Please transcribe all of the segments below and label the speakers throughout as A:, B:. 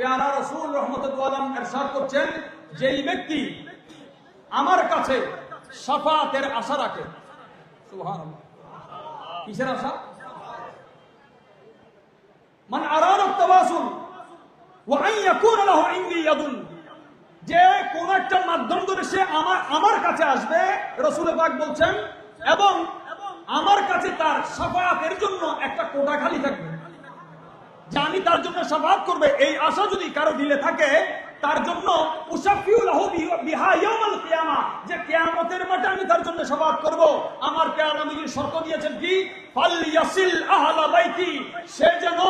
A: পেয়ারা রসুল রহমতুল্লাহ এরশাদ করছেন, যেই ব্যক্তি আমার কাছে সাফাতের আশা রাখে। কিসের আশা? মান ইয়াদুন। যে কোন একটা মাধ্যম ধরে সে আমার আমার কাছে আসবে, রসুল বলছেন, এবং আমার কাছে তার সাফায়াতের জন্য একটা কোটা খালি থাকবে। তার জন্য সাফাত করবে। এই আশা যদি কারও দিলে থাকে, তার জন্য যে কিয়ামতের মাঠে আমি তার জন্য করব। আমার শর্ত দিয়েছেন কি? সে যেন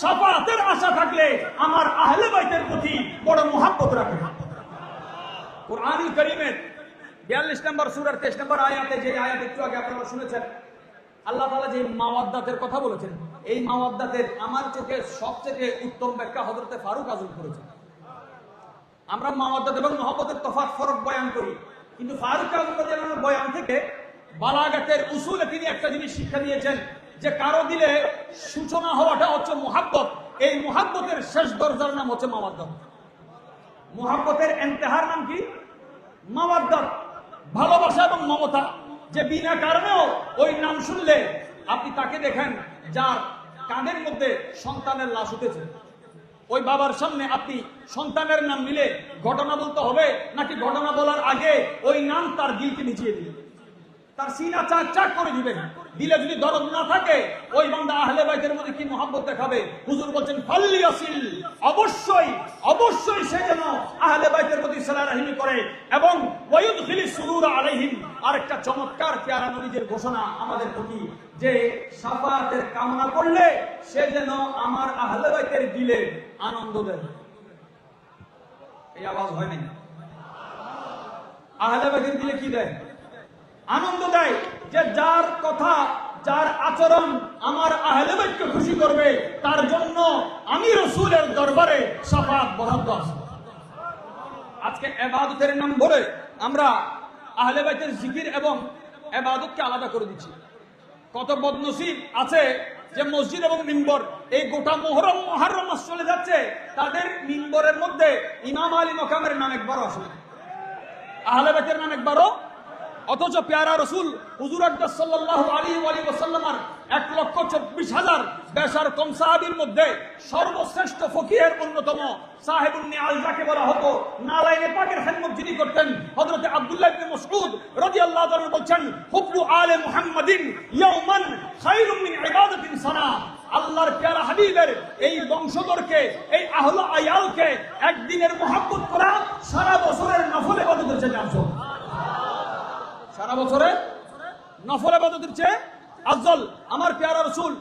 A: সাফাতের আশা থাকলে আমার আহলে বাইতের প্রতি বড় মহাব্বত রাখে। বিয়াল্লিশ নম্বর তেইশ নম্বর আয়াতে যে আয়াত একটু আগে আপনারা শুনেছেন আল্লাহ তালা যে মাওয়াদ্দাতের কথা বলেছেন, এই মাওয়াদ্দাতের আমার চোখে সবচেয়ে উত্তম ব্যাখ্যা হযরতে ফারুক আজম করেছেন। আমরা মাওয়াদ্দাত এবং মহব্বতের তফাৎ ফরক বয়ান করি, কিন্তু ফারুক আজম রাদিয়াল্লাহু আনহু বয়ান থেকে বালাগাতের উসুলে তিনি একটা জিনিস শিক্ষা দিয়েছেন যে কারও দিলে সূচনা হওয়াটা হচ্ছে মোহাব্বত, এই মোহাব্বতের শেষ দরজার নাম হচ্ছে মাওয়াদ্দাত। মোহাব্বতের এন্তেহার নাম কি? মাওয়াদ্দাত, ভালোবাসা এবং মমতা। যে বিনা কারণেও ওই নাম শুনলে আপনি তাকে দেখেন যার কাঁধের মধ্যে সন্তানের লাশ উঠেছে। ওই বাবার সামনে আপনি সন্তানের নাম মিলে ঘটনা বলতে হবে নাকি ঘটনা বলার আগে ওই নাম তার গিলকে নিচিয়ে দিবে তার সিনা চাক চাক করে দিবেন। দিলে যদি দরদ না থাকে, ওই বান্দা আহলে বাইতের মধ্যে কি মহাব্বত দেখাবে? হুজুর বলছেন ফাল্লি আসিল অবশ্যই অবশ্যই সে যেন আহলে বাইতের প্রতি সালা রাহিমি করে এবং ওয়ায়ুদখিলি সুরুর আলাইহিম। আরেকটা চমৎকার পেয়ারা নবীদের ঘোষণা আমাদের প্রতি, যে সাফাতের কামনা করলে সে যেন আমার আহলে বাইতের দিলে আনন্দ দেয়। এই আওয়াজ হয় নাই? আহলে বাইতের দিলে কি দেয়? আনন্দ দেয় যে যার কথা, যার আচরণ আমার আহলে বাইতকে খুশি করবে, তার জন্য আমি রসুলের দরবারে সাফাত বরাদ্দ আজকে এবাদতের নাম বলে আমরা আহলে বাইতের জিকির এবং এবাদতকে আলাদা করে দিচ্ছি কত বদনসিব আছে যে মসজিদ এবং মিম্বর, এই গোটা মোহরম, মহারম চলে যাচ্ছে, তাদের মিম্বরের মধ্যে ইমাম আলী মকামের নাম একবারও আসে না। আহলে নাম একবারও অথচ পেয়ারা রসুল হুজুর এক লক্ষ চব্বিশ হাজার বেশার কম সাহাবীর মধ্যে সর্বশ্রেষ্ঠ ফকিহের অন্যতম এই বংশধরকে, এই আয়ালকে একদিনের মহাব্বত করা সারা বছরের নফল ইবাদতের চেয়ে সারা বছরে নফল ইবাদতের চেয়ে আফজল আমার প্যারা রসুল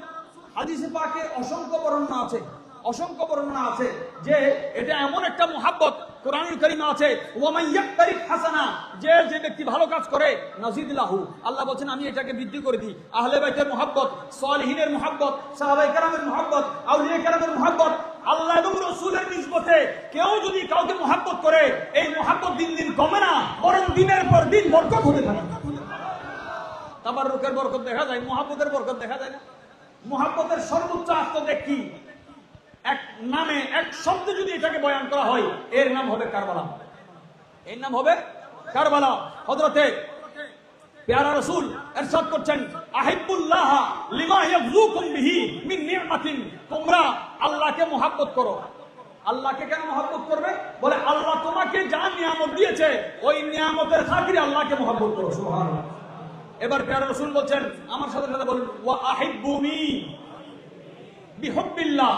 A: হাদিসে পাকে অসংখ্য বর্ণনা আছে, অসংখ্য বর্ণনা আছে যে এটা এমন একটা মোহাব্বত কোরআনুল কারিমে আছে হাসানা, যে যে ব্যক্তি ভালো কাজ করে নাজিদ লাহু আল্লাহ বলছেন, আমি এটাকে বৃদ্ধি করে দিই। আহলে বাইতের মোহাব্বত, সালিহিনের মোহাব্বত, সাহাবায়ে কেরামের মোহাব্বত, আউলিয়া কেরামের মোহাব্বত আল্লাহ এবং রসুলের নিসবতে কেউ যদি কাউকে মোহাব্বত করে, এই মোহাব্বত দিন দিন কমে না, বরং দিনের পর দিন বরকত হতে থাকে। তাবার রুকের বরকত দেখা যায়, মোহাব্বতের বরকত দেখা যায় না। মোহাব্বতের সর্বোচ্চ আত্মদেখ কি? এক নামে, এক শব্দে যদি এটাকে বয়ান করা হয়, এর নাম হবে কারবালা। এর নাম হবে কারবালা। হযরতে পেয়ারা রসুল ইরশাদ করছেন, আহিবুল্লাহ লিমা ইয়াবলুকুম বিহি মিন তোমরা আল্লাহকে মোহাব্বত করো। আল্লাহকে কেন মোহাব্বত করবে? বলে, আল্লাহ তোমাকে যা নিয়ামত দিয়েছে, ওই নিয়ামতের খাতিরে আল্লাহকে মোহাব্বত করো। সুবহানাল্লাহ। এবার পেয়ারা রসুল বলছেন, আমার সাথে সাথে বলুন, ওয়া আহিব্বুনি বিহুব্বিল্লাহ।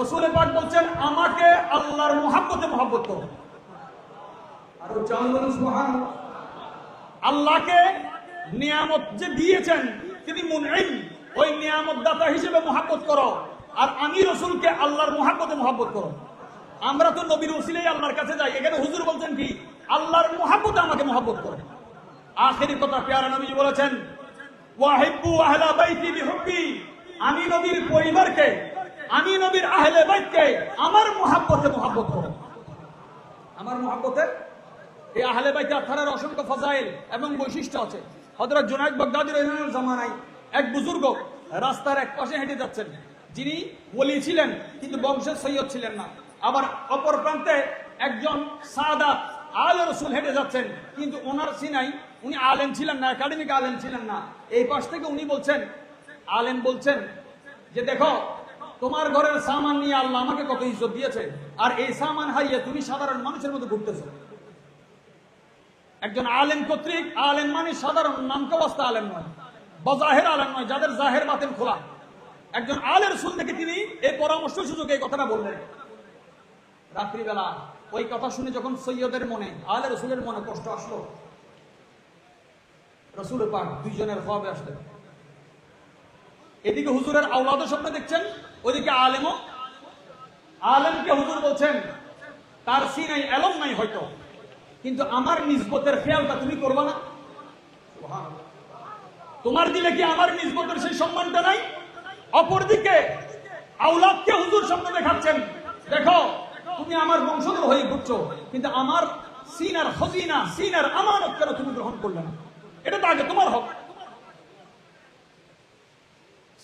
A: রসুল পাক বলছেন, আমাকে আল্লাহর মোহাব্বতে মোহাব্বত করো। আর চাল বলুন আল্লাহকে নিয়ামত যে দিয়েছেন, তিনি মুনঈম। ওই নিয়ামত দাতা হিসেবে মহাব্বত করো। আর আমি রসুলকে আল্লাহর মহাব্বতে মহাব্বত করো। আমরা তো নবীর ওসিলেই আল্লাহর কাছে যাই। এখানে হুজুর বলছেন কি? আল্লাহর মহাব্বতে আমাকে মহাব্বত করো। আখেরি কথা পেয়ারা নবীজি বলেছেন, ওয়াহিব্বু আহলা বাইতি বিহুব্বি। আমি নবীর পরিবারকে, আমি নবীর আহলে বাইতকে আমার মহাব্বতে মহাব্বত করো। আমার মহাব্বতে এই আহলে বাইতে আথারের অসংখ্য ফজাইল এবং বৈশিষ্ট্য আছে। হযরত জুনাইদ বাগদাদি রহিমাহুল্লাহ জামানায় এক বুজুর্গ রাস্তার এক পাশে হেঁটে যাচ্ছেন। যিনি ওলি ছিলেন, কিন্তু বংশের সৈয়দ ছিলেন না। আবার অপর প্রান্তে একজন সাদাত আলে রসুল হেঁটে যাচ্ছেন, কিন্তু ওনার সিনাই উনি আলেম ছিলেন না, একাডেমিক আলেম ছিলেন না। এই পাশ থেকে উনি বলছেন, আলেম বলছেন যে, দেখো, তোমার ঘরের সামান নিয়ে আল্লাহ আমাকে কত ইজ্জত দিয়েছে। আর এই সামান হারিয়ে তুমি সাধারণ মানুষের মতো ঘুরতেছো। একজন আলেম কর্তৃক, আলেম মানে সাধারণ নামকাবস্তা আলেম নয়, বজাহের আলেম নয়, যাদের জাহের বাতেন খোলা। একজন আলের সুল থেকে তিনি এই পরামর্শ সুযোগে এই কথাটা বললেন। রাত্রিবেলা ওই কথা শুনে যখন সৈয়দের মনে, আলে রসুলের মনে কষ্ট আসলো, রসুলের পাক দুইজনের হবে আসলেন এদিকে হুজুরের আওলাদের স্বপ্ন দেখছেন ওইদিকে আলেমও। আলেমকে হুজুর বলছেন, তার সিনাই এলম নাই হয়তো। কিন্তু আমার নিজবতের খেয়ালটা তুমি করবা না। তোমার দিলে কি আমার নিজবতের সেই সম্মানটা নাই? অপরদিকে আউলাদকে হুজুর সামনে দেখাচ্ছেন। দেখো, তুমি আমার বংশধর হয়ে ঘুরছো, কিন্তু আমার সিনার খজিনা, সিনার আমানত কেন তুমি গ্রহণ করলে না? এটা তো আগে তোমার হক।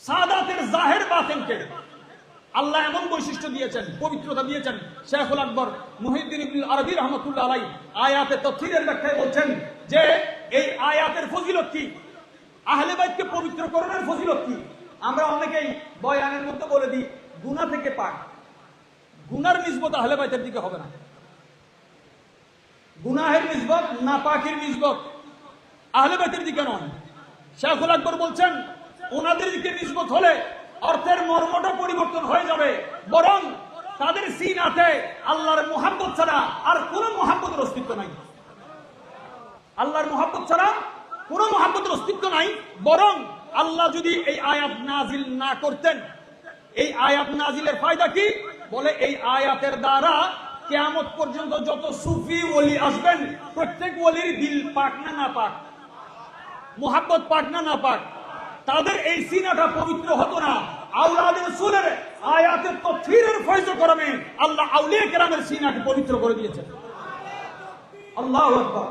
A: সাদাতের জাহের বাতেনকে আল্লাহ এমন বৈশিষ্ট্য দিয়েছেন, পবিত্রতা দিয়েছেন। শেখুল আকবর মহিউদ্দিন ইবনুল আরবি রহমতুল্লাহ আলাই আয়াতে তফসিরের ব্যাখ্যায় বলছেন যে, এই আয়াতের ফজিলত কি? আহলে বাইতকে পবিত্রকরণের ফজিলত কি? আমরা অনেকেই বয়ানের মধ্যে বলে দিই, গুনাহ থেকে পাক। গুনার নিসবত আহলে বাইতের দিকে হবে না। গুনাহের নিসবত না পাকের নিসবত আহলে বাইতের দিকে নয়। শেখুল আকবর বলছেন ওনাদের দিকে নিসবত হলে অর্থের মর্মটা পরিবর্তন হয়ে যাবে। বরং তাদের সিনাতে আল্লাহর মোহাম্মত ছাড়া আর কোন মোহাম্মতের অস্তিত্ব নাই। আল্লাহর মোহাম্মত ছাড়া কোন মোহাম্মতের অস্তিত্ব নাই। বরং আল্লাহ যদি এই আয়াত নাজিল না করতেন, এই আয়াত নাজিলের ফায়দা কি? বলে এই আয়াতের দ্বারা কেয়ামত পর্যন্ত যত সুফি ওলি আসবেন, প্রত্যেক ওলির দিল পাক না না পাক? মোহাম্মত পাক না না পাক? তাদের এই সিনাটা পবিত্র হতো না। আউলাদের সুরের আয়াতের তফসিরের ফয়জ করমে আল্লাহ আউলিয়া কেরামের সিনাকে পবিত্র করে দিয়েছেন। আল্লাহ আকবার।